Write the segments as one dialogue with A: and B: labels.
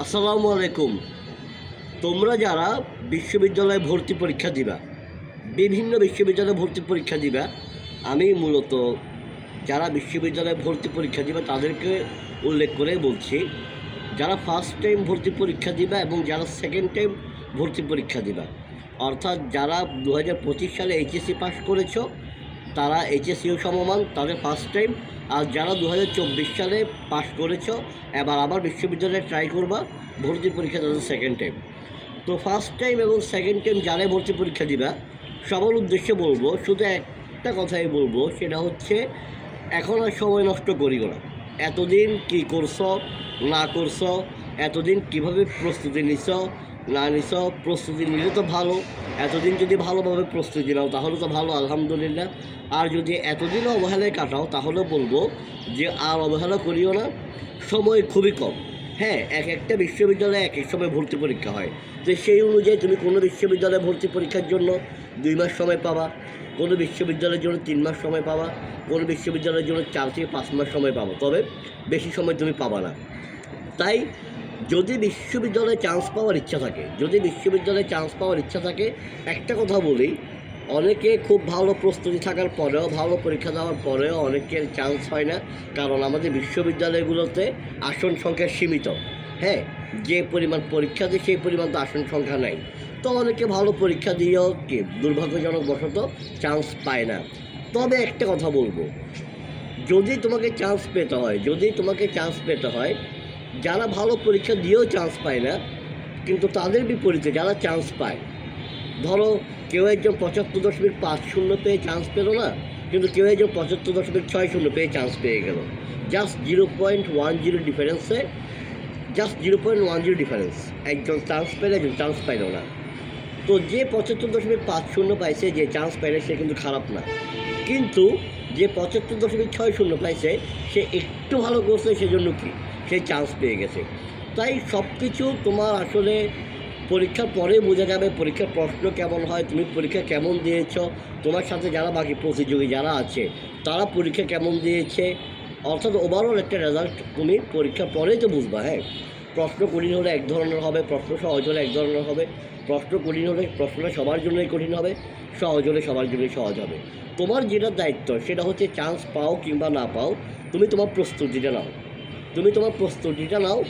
A: আসসালামু আলাইকুম। তোমরা যারা বিশ্ববিদ্যালয়ে ভর্তি পরীক্ষা দিবা, বিভিন্ন বিশ্ববিদ্যালয়ে ভর্তি পরীক্ষা দিবা, আমি মূলত যারা বিশ্ববিদ্যালয়ে ভর্তি পরীক্ষা দিবা তাদেরকে উল্লেখ করে বলছি, যারা ফার্স্ট টাইম ভর্তি পরীক্ষা দিবা এবং যারা সেকেন্ড টাইম ভর্তি পরীক্ষা দিবা, অর্থাৎ যারা দু হাজার পঁচিশ সালে এইচএসসি পাস করেছ তারা এইচএসসিও সমমান, তাদের ফার্স্ট টাইম আর যারা দু হাজার চব্বিশ সালে পাস করেছ, এবার আবার বিশ্ববিদ্যালয়ে ট্রাই করবা, ভর্তি পরীক্ষা তাদের সেকেন্ড টাইম তো ফার্স্ট টাইম এবং সেকেন্ড টাইম যারা ভর্তি পরীক্ষা দিবা, সবার উদ্দেশ্যে বলব, শুধু একটা কথাই বলব, সেটা হচ্ছে এখন আর সময় নষ্ট করিও না। এতদিন কি করছ, না করছ, এতদিন কীভাবে প্রস্তুতি নিছ না নিছ প্রস্তুতি নিলে তো ভালো। এতদিন যদি ভালোভাবে প্রস্তুতি নাও, তাহলে তো ভালো, আলহামদুলিল্লাহ। আর যদি এতদিনও অবহেলায় কাটাও, তাহলে বলব যে আর অবহেলা করিও না। সময় খুবই কম। হ্যাঁ এক একটা বিশ্ববিদ্যালয়ে এক এক সময় ভর্তি পরীক্ষা হয়। তো সেই অনুযায়ী তুমি কোনো বিশ্ববিদ্যালয়ে ভর্তি পরীক্ষার জন্য দুই মাস সময় পাবা, কোনো বিশ্ববিদ্যালয়ের জন্য তিন মাস সময় পাবা, কোনো বিশ্ববিদ্যালয়ের জন্য চার থেকে পাঁচ মাস সময় পাবো। তবে বেশি সময় তুমি পাবা না। তাই যদি বিশ্ববিদ্যালয়ে চান্স পাওয়ার ইচ্ছা থাকে, যদি বিশ্ববিদ্যালয়ে চান্স পাওয়ার ইচ্ছা থাকে, একটা কথা বলি, অনেকে খুব ভালো প্রস্তুতি থাকার পরেও, ভালো পরীক্ষা দেওয়ার পরেও অনেকের চান্স হয় না, কারণ আমাদের বিশ্ববিদ্যালয়গুলোতে আসন সংখ্যা সীমিত। হ্যাঁ যে পরিমাণ পরীক্ষা দেয়, সেই পরিমাণ তো আসন সংখ্যা নাই। তো অনেকে ভালো পরীক্ষা দিয়েও কি দুর্ভাগ্যজনক বশত চান্স পায় না। তবে একটা কথা বলব, যদি তোমাকে চান্স পেতে হয়, যদি তোমাকে চান্স পেতে হয় যারা ভালো পরীক্ষা দিয়েও চান্স পায় না, কিন্তু তাদের বিপরীতে যারা চান্স পায়, ধরো কেউ একজন পঁচাত্তর দশমিক পাঁচ শূন্য পেয়ে চান্স পেল না, কিন্তু কেউ একজন পঁচাত্তর দশমিক ছয় শূন্য পেয়ে চান্স পেয়ে গেল। Just zero point one zero ডিফারেন্সে just zero point one zero difference একজন চান্স পেলে, একজন চান্স পাইল না। তো যে পঁচাত্তর দশমিক পাঁচ শূন্য পাইছে, যে চান্স পাইলে সে কিন্তু খারাপ না। কিন্তু যে পঁচাত্তর দশমিক ছয় শূন্য পাইছে, সে একটু ভালো করছে, সেজন্য কি? সে চান্স পেয়ে গেছে। তাই সব কিছু তোমার আসলে পরীক্ষার পরে বোঝা যাবে পরীক্ষার প্রশ্ন কেমন হয়, তুমি পরীক্ষা কেমন দিয়েছ, তোমার সাথে যারা বাকি প্রতিযোগী যারা আছে, তারা পরীক্ষা কেমন দিয়েছে, অর্থাৎ ওভারঅল একটা রেজাল্ট তুমি পরীক্ষার পরেই তো বুঝবা হ্যাঁ। প্রশ্ন কঠিন হলে এক ধরনের হবে, প্রশ্ন সহজ হলে এক ধরনের হবে, প্রশ্ন কঠিন হলে প্রশ্নটা সবার জন্যই কঠিন হবে, সহজ হলে সবার জন্যই সহজ হবে। তোমার যেটা দায়িত্ব সেটা হচ্ছে চান্স পাও কিংবা না পাও, তুমি তোমার প্রস্তুতিটা নাও। তুমি তোমার প্রস্তুতিটা নাও।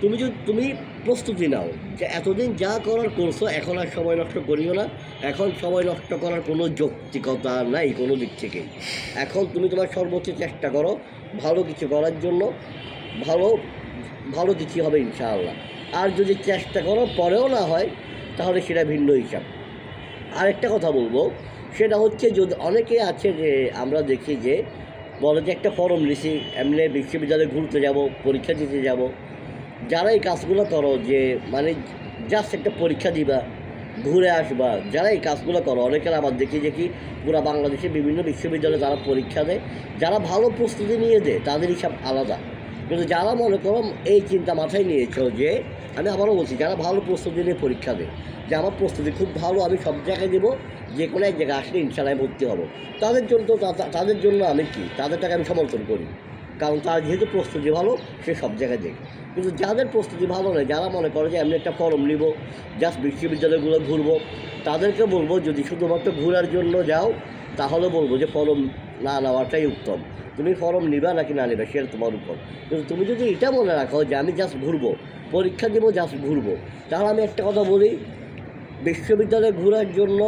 A: তুমি যদি তুমি প্রস্তুতি নাও যে এতদিন যা করার করছ, এখন আর সময় নষ্ট করিও না। এখন সময় নষ্ট করার কোনো যৌক্তিকতা নাই কোনো দিক থেকে। এখন তুমি তোমার সর্বোচ্চ চেষ্টা করো ভালো কিছু করার জন্য। ভালো ভালো কিছু হবে ইনশাআল্লাহ। আর যদি চেষ্টা করো, পরেও না হয়, তাহলে সেটা ভিন্ন হিসাব। আরেকটা কথা বলব, সেটা হচ্ছে যদি অনেকে আছে যে আমরা দেখি যে বলে যে একটা ফর্ম লিখি এমনি বিশ্ববিদ্যালয়ে ঘুরতে যাব, পরীক্ষা দিতে যাব। যারা এই কাজগুলো করো যে মানে জাস্ট একটা পরীক্ষা দিবা, ঘুরে আসবা, যারা এই কাজগুলো করো, অনেকের আবার দেখি কি পুরা বাংলাদেশে বিভিন্ন বিশ্ববিদ্যালয়ে যারা পরীক্ষা দেয়, যারা ভালো প্রস্তুতি নিয়ে দেয়, তাদের হিসাব আলাদা। কিন্তু যারা মনে করো এই চিন্তা মাথায় নিয়েছো যে আমি আবারও বলছি, যারা ভালো প্রস্তুতি নিয়ে পরীক্ষা দেয়, যে আমার প্রস্তুতি খুব ভালো, আমি সব জায়গায় দেবো, যে কোনো এক জায়গায় আসলে ইনশাল্লাহ ভর্তি হব। তাদের জন্য তো তাদের জন্য আমি কি? তাদেরটাকে আমি সমর্থন করি। কারণ তার যেহেতু প্রস্তুতি ভালো, সে সব জায়গায় দেখ কিন্তু যাদের প্রস্তুতি ভালো নয়, যারা মনে করে যে আমি একটা ফর্ম নিব জাস্ট বিশ্ববিদ্যালয়গুলো ঘুরবো, তাদেরকে বলব, যদি শুধুমাত্র ঘোরার জন্য যাও, তাহলে বলব যে ফর্ম না নেওয়াটাই উত্তম। তুমি ফর্ম নিবা নাকি না নেবে, সেটা তোমার উপর। কিন্তু তুমি যদি এটা মনে রাখো যে আমি জাস্ট ঘুরবো, পরীক্ষা দেবো জাস্ট ঘুরবো, তাহলে আমি একটা কথা বলি, বিশ্ববিদ্যালয়ে ঘোরার জন্য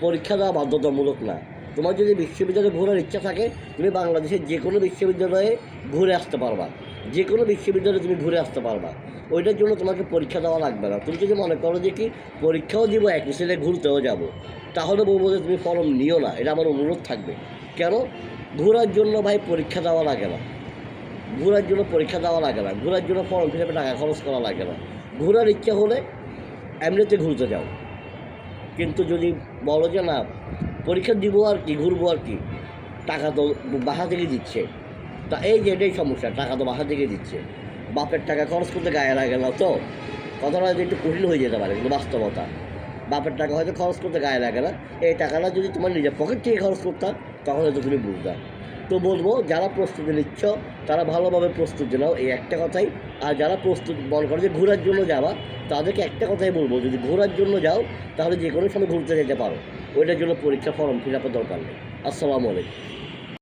A: পরীক্ষা দেওয়া বাধ্যতামূলক না। তোমার যদি বিশ্ববিদ্যালয়ে ঘোরার ইচ্ছা থাকে, তুমি বাংলাদেশের যে কোনো বিশ্ববিদ্যালয়ে ঘুরে আসতে পারবা। যে কোনো বিশ্ববিদ্যালয়ে তুমি ঘুরে আসতে পারবা। ওইটার জন্য তোমাকে পরীক্ষা দেওয়া লাগবে না। তুমি যদি মনে করো যে কি, পরীক্ষাও দিব এক ছেলে ঘুরতেও যাব, তাহলে বলব যে তুমি ফর্ম নিও না, এটা আমার অনুরোধ থাকবে। কেন? ঘোরার জন্য ভাই পরীক্ষা দেওয়া লাগে না। ঘোরার জন্য পরীক্ষা দেওয়া লাগে না। ঘোরার জন্য ফর্ম ফিরে টাকা খরচ করা লাগে না। ঘোরার ইচ্ছা হলে এমনিতে ঘুরতে যাও। কিন্তু যদি বলো যে না, পরীক্ষা দিব আর কি, ঘুরবো আর কি, টাকা তো বাসা থেকে দিচ্ছে। তা এই যে এটাই সমস্যা, টাকা তো বাসা থেকে দিচ্ছে। বাপের টাকা খরচ করতে গায়ে লাগে না তো। কথাটা একটু কঠিন হয়ে যেতে পারে, কিন্তু বাস্তবতা। বাপের টাকা হয়তো খরচ করতে গায়ে লাগে না। এই টাকাটা যদি তোমার নিজের পকেট থেকে খরচ করতাম তখন হয়তো তুমি বুঝতাম তো বলব, যারা প্রস্তুতি নিচ্ছ, তারা ভালোভাবে প্রস্তুতি নাও, এই একটা কথাই। আর যারা প্রস্তুত, মনে করে যে ঘোরার জন্য যাওয়া তাদেরকে একটা কথাই বলব, যদি ঘোরার জন্য যাও, তাহলে যে কোনো সময় ঘুরতে যেতে পারো। ওইটার জন্য পরীক্ষা ফর্ম ফিল আপের দরকার নেই। আসসালামু আলাইকুম।